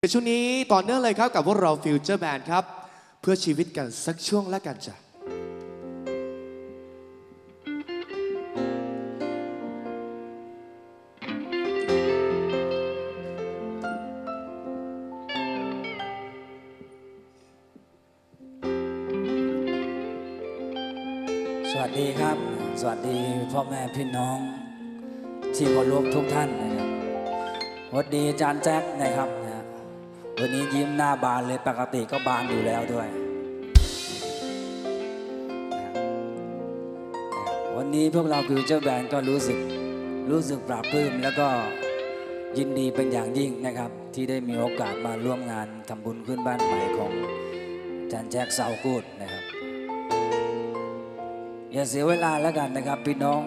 ในช่วงนี้ต่อเนื่องเลยครับกับพวกเราฟิวเจอร์แบนครับ เพื่อชีวิตกันสักช่วงแล้วกันจ้ะสวัสดีครับ สวัสดีพ่อแม่พี่น้อง ที่เคารพทุกท่านนะครับสวัสดีอาจารย์แจ็คนะครับ วันนี้ยิ้มหน้าบานเลยปกติก็บานอยู่แล้วด้วย วันนี้พวกเราฟิวเจอร์แบนก็รู้สึกรู้สึกปลาบปลื้มแล้วก็ยินดีเป็นอย่างยิ่งนะครับ ที่ได้มีโอกาสมาร่วมงานทำบุญขึ้นบ้านใหม่ของจารย์แจ็คเซากูดนะครับ อย่าเสียเวลาแล้วกันนะครับพี่น้อง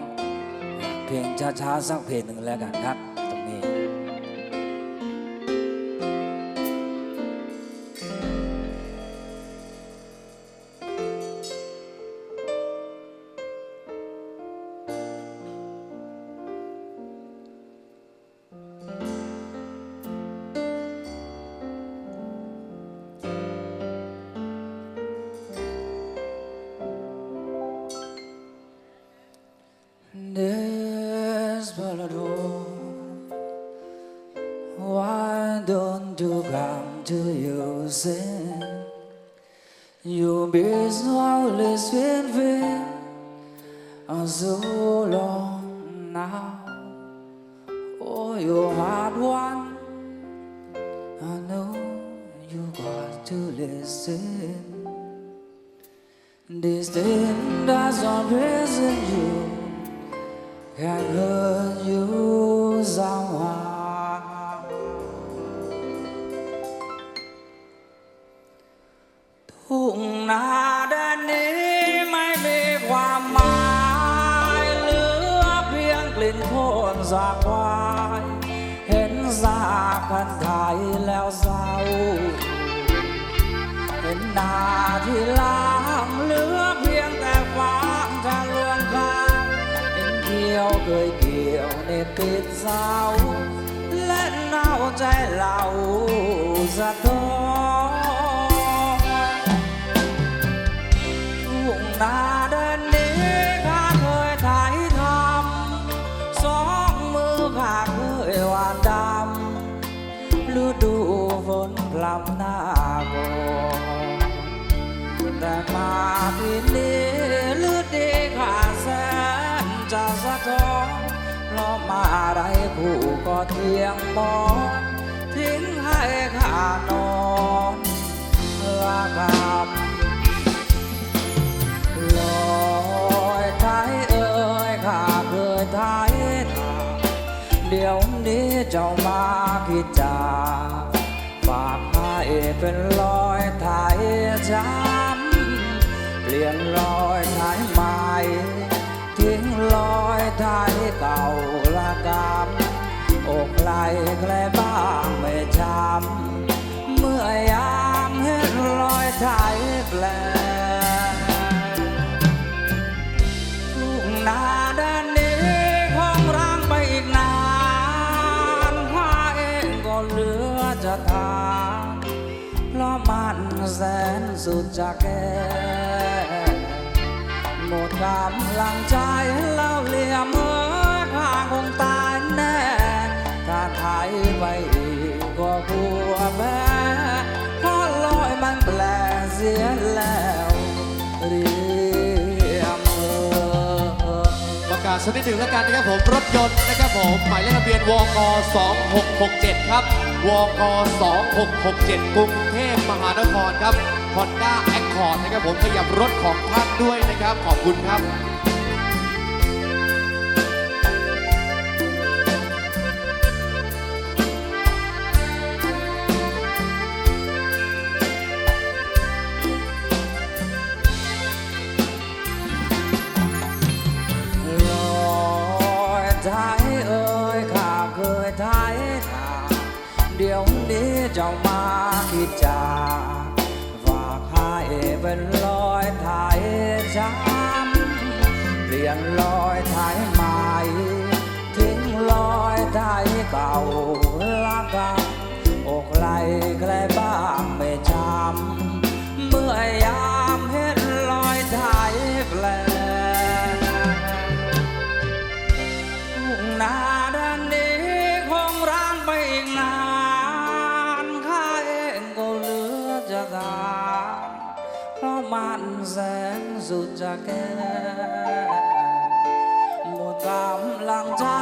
เพลงช้าๆสักเพลงหนึ่งแล้วกันครับ Why don't you come to use sin? You biết how always been me so long now. Oh, you hard one. I know you got to listen. This thing doesn't present you. Can hurt you somehow ทุ่งนาแดนนี้ไม่มีควา กี่ยวในติดเศร้าและเน่าใจเราสะท้อนทุ่งนาเไอผู้ก็เทียงมอนทิ้งให้ข้านอนละกำลอยไทยเอ่ยข้าเคยไทยทาเดี๋ยวนี้เจ้ามาคิดจาฝากให้เป็นรอยไทยช้ำเปลี่ยนรอยไทยใหม่ ทิ้งรอยไทยเก่าละกำอกไหลใครบ้างไม่ช้ำเมื่อยามเห็นรอยไทยแปลงทุ่งนาแดนนี้คงร้างไปอีกนานข้าเองก็เหลือจะทานเพราะมันแสนสุดจะแก่ หมดกำลังใจแล้วเหลี่ยมเมื่อข้าคงตายแน่ถ้าไทยไปอีกก็กลัวแพ้เพราะลอยมันแปลเสียแล้วเรียมเออประกาศสักนิดหนึ่งแล้วกันนะครับผมรถยนต์นะครับผมหมายเลขทะเบียนวก2667 ครับวก2667 กรุงเทพมหานครครับ Honda Accord นะครับผมขยับรถของท่านด้วยนะครับ ขอบคุณครับ เป็นรอยถ่ายช้ำเปลี่ยนรอยถ่ายใหม่ทิ้งรอยถ่ายเก่าละกันอกไหลใครบ้างไม่จำเมื่อยามเห็นรอยถ่ายแปลทุ่งาด้านนี้คงร้างไปอีกนาน ăn gian rụt ra kê một vòng lặng trai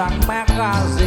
ยม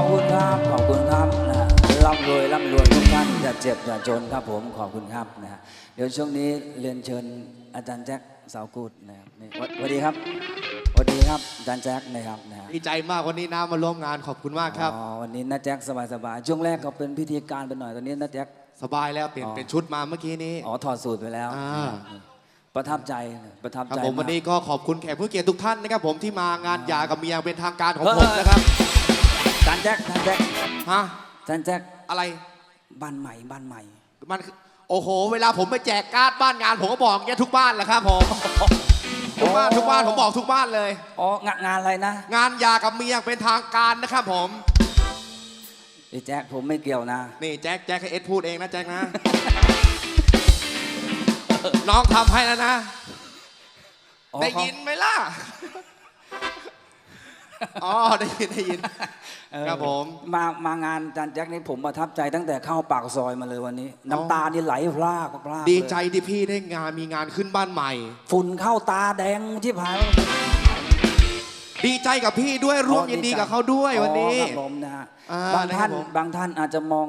อบคุณครับ ขอบคุณครับนะร่ำรวยร่ำรวยทุกท่านอย่าเจ็บอย่าจนครับผมขอบคุณครับนะฮะเดี๋ยวช่วงนี้เรียนเชิญอาจารย์แจ็คสาวกูดนะครับนี่สวัสสวัสดีครับสวัสดีครับอาจารย์แจ็คนะครับนะฮะดีใจมากวันนี้น้ามาร่วมงานขอบคุณมากครับอ๋อวันนี้น้าแจ็คสบายๆช่วงแรกก็เป็นพิธีการไปหน่อยตอนนี้น้าแจ็ค สบายแล้วเปลี่ยนอ๋อ เป็นชุดมาเมื่อกี้นี้ อ๋อถอดสูตรไปแล้วอ่า ประทับใจประทับครับใจผมวันากนี้ก็ขอบคุณแขกผู้เกียรติทุกท่านนะครับผมที่มางานหยากับเมียเป็นทางการของเออผมนะครับอา จารย์แจ็คอาจารย์แจ็คฮะอาจารย์แจ็คอะไรบ้านใหม่บ้านใหม่ มันโอ้โห เวลาผมไปแจกการ์ดบ้านงานผมก็บอกอย่างเงี้ยทุกบ้านแหละครับผมทุกบ้านทุกบ้านผมบอกทุกบ้านเลย อ๋องานงานอะไรนะงานหยากับเมียเป็นทางการนะครับผมไอ้แจ็คผมไม่เกี่ยวนะ นี่แจ็คแจ็คให้เอสพูดเองนะแจ็คนะ น้องทำให้แล้วนะ อ๋อได้เขายินไหมล่ะ อ๋อได้ยินได้ยินเออครับผมมามางานอาจารย์แจ็คนี่ผมประทับใจตั้งแต่เข้าปากซอยมาเลยวันนี้ น้ำตานี่ไหลพรากพรากดีเลยใจที่พี่ได้งานมีงานขึ้นบ้านใหม่ ฝุ่นเข้าตาแดงที่ผายดีใจกับพี่ด้วยร่วมยินดีกับเขาด้วยวันนี้อ๋อครับผมนะฮะอ่าบางท่านนะครับผมบางท่านอาจจะมอง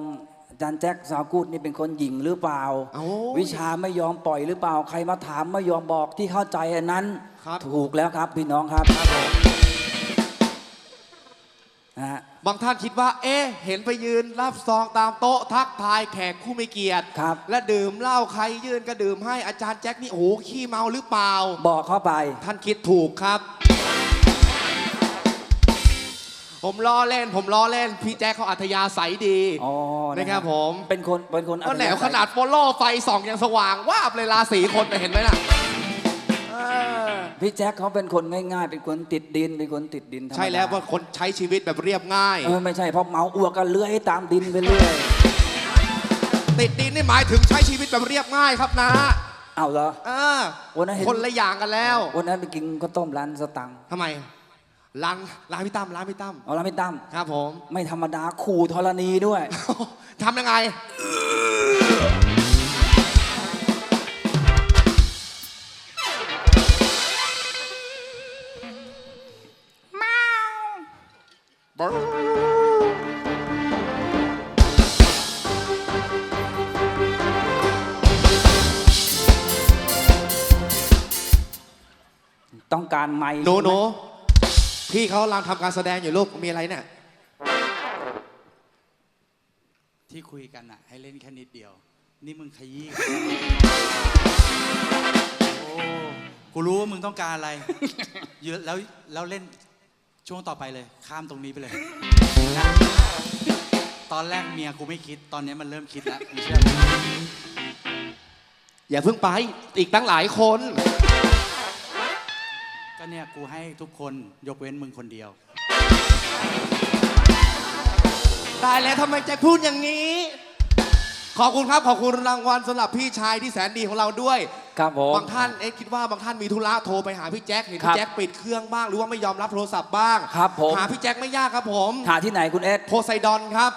อาจารย์แจ็คสาวกูดนี่เป็นคนหญิงหรือเปล่าเอ้าวิชาไม่ยอมปล่อยหรือเปล่า ใครมาถามไม่ยอมบอกที่เข้าใจอันนั้นครับถูกแล้วครับพี่น้องครับนะ ฮะบางท่านคิดว่า เอ๊ะเห็นไปยืนรับซองตามโต๊ะทักทายแขกผู้มีเกียรติครับ และดื่มเหล้าใครยื่นก็ดื่มให้อาจารย์แจ็คนี่โอ้โหขี้เมาหรือเปล่า บอกเข้าไปท่านคิดถูกครับ ผมล้อเล่น ผมล้อเล่น พี่แจ็คเขาอัธยาศัยดีอ๋อนะครับผมเป็นคนเป็นคนก็แหนวอัธยศัยขนาดโฟโล่ไฟส่องยังสว่างวาบเลยราศีคนน่ะเห็นไหมน่ะเออ พี่แจ็คเขาเป็นคนง่ายๆ เป็นคนติดดิน เป็นคนติดดินธรรมดาใช่แล้วว่าคนใช้ชีวิตแบบเรียบง่าย เออไม่ใช่เพราะเมาอ้วกกันเลื้อยตามดินไปเรื่อย ติดดินนี่หมายถึงใช้ชีวิตแบบเรียบง่ายครับนะเอาเหรอเออวันนั้นเห็นคนละอย่างกันแล้ววันนั้นไปกินข้าวต้มร้านสตังค์ทำไมร้านร้านพี่ตั้มร้านพี่ตั้มเอาร้านพี่ตั้มครับผม ไม่ธรรมดาขู่ธรณีด้วยทำยังไง การไม้หนูใช่ไมหนูพี่เขากำลังทำการแสดงอยู่ลูกมีอะไรเนี่ย ที่คุยกันอะให้เล่นแค่นิดเดียว นี่มึงขยี้โอ้กูรู้ว่ามึงต้องการอะไรเยอะแล้วแล้วเล่นช่วงต่อไปเลย ข้ามตรงนี้ไปเลยนะตอนแรกเมียกูไม่คิดตอนนี้มันเริ่มคิดแล้วมึงเชื่อไหมอย่าเพิ่งไปอีกตั้งหลายคน ก็เนี่ยกูให้ทุกคนยกเว้นมึงคนเดียว ตายแล้วทำไมแจ็คพูดอย่างนี้ ขอบคุณครับ ขอบคุณรางวัลสำหรับพี่ชายที่แสนดีของเราด้วย ครับผม บางท่านเอ๊ะคิดว่าบางท่านมีธุระโทรไปหาพี่แจ็คเห็นครัพี่บแจ็คปิดเครื่องบ้างหรือว่าไม่ยอมรับโทรศัพท์บ้างครับผม หาพี่แจ็คไม่ยากครับผม หาที่ไหนคุณเอส โพไซดอนครับ